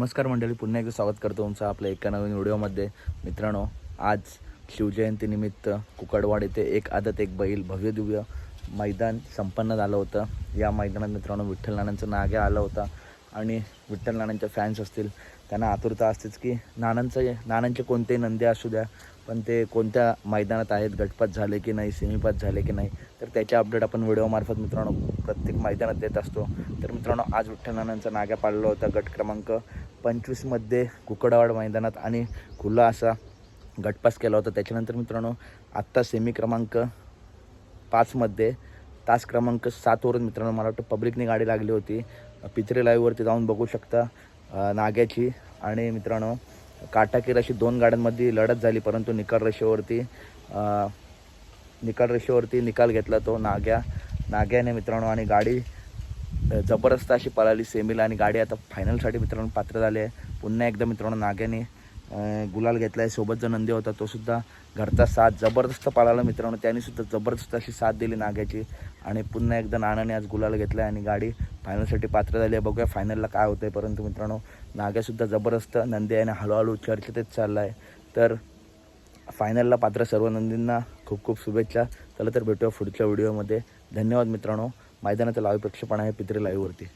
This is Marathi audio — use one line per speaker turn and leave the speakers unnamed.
नमस्कार मंडळी पुन्हा एकदा स्वागत करतो तुमचं आपल्या एका नवीन व्हिडिओमध्ये. मित्रांनो आज शिवजयंतीनिमित्त कुकडवाड येथे एक आदत एक बैल भव्य दिव्य मैदान संपन्न झालं होतं. या मैदानात मित्रांनो विठ्ठल नानांचं नाग्या आलं होता आणि विठ्ठल नानांचे फॅन्स असतील त्यांना आतुरता असतेच की नानांचं नानांचे कोणतेही नंदे असू द्या पण ते कोणत्या मैदानात आहेत गटपात झाले की नाही सेमीपात झाले की नाही तर त्याचे अपडेट आपण व्हिडिओमार्फत मित्रांनो प्रत्येक मैदानात देत असतो. तर मित्रांनो आज विठ्ठल नानांचा नाग्या पाडला होता गट क्रमांक पंचवीसमध्ये कुकडवाड मैदानात आणि खुला असा गटपास केला होता. त्याच्यानंतर मित्रांनो आत्ता सेमी क्रमांक पाचमध्ये तास क्रमांक सातवरून मित्रांनो मला वाटतं पब्लिकनी गाडी लागली होती. पित्रे लाईव्हवरती जाऊन बघू शकता नाग्याची. आणि मित्रांनो काटाकीर अशी दोन गाड्यांमध्ये लढत झाली परंतु निकाल रेषेवरती निकाल रेषेवरती निकाल घेतला तो नाग्या. नाग्याने मित्रांनो आणि गाडी जबरदस्त अशी पळाली सेमीला आणि गाडी आता फायनलसाठी मित्रांनो पात्र झाली आहे. पुन्हा एकदा मित्रांनो नाग्याने गुलाल घेतला आहे सोबत जो नंदी होता तो सुद्धा घरचा साथ जबरदस्त पळाला मित्रांनो. त्यांनी सुद्धा जबरदस्त अशी साथ दिली नाग्याची. आणि पुन्हा एकदा नानाने आज गुलाल घेतला आहे आणि गाडी फायनलसाठी पात्र झाली आहे. बघूया फायनलला काय होतं आहे परंतु मित्रांनो नाग्यासुद्धा जबरदस्त नंदी आहे आणि हळूहळू चर्चेतच चालला आहे तर फायनलला पात्र सर्व नंदींना खूप खूप शुभेच्छा. चला तर भेटूया पुढच्या व्हिडिओमध्ये. धन्यवाद मित्रांनो. मैदानाचं लाईव्ह प्रक्षेपण आहे पित्रे लाईव्हवरती.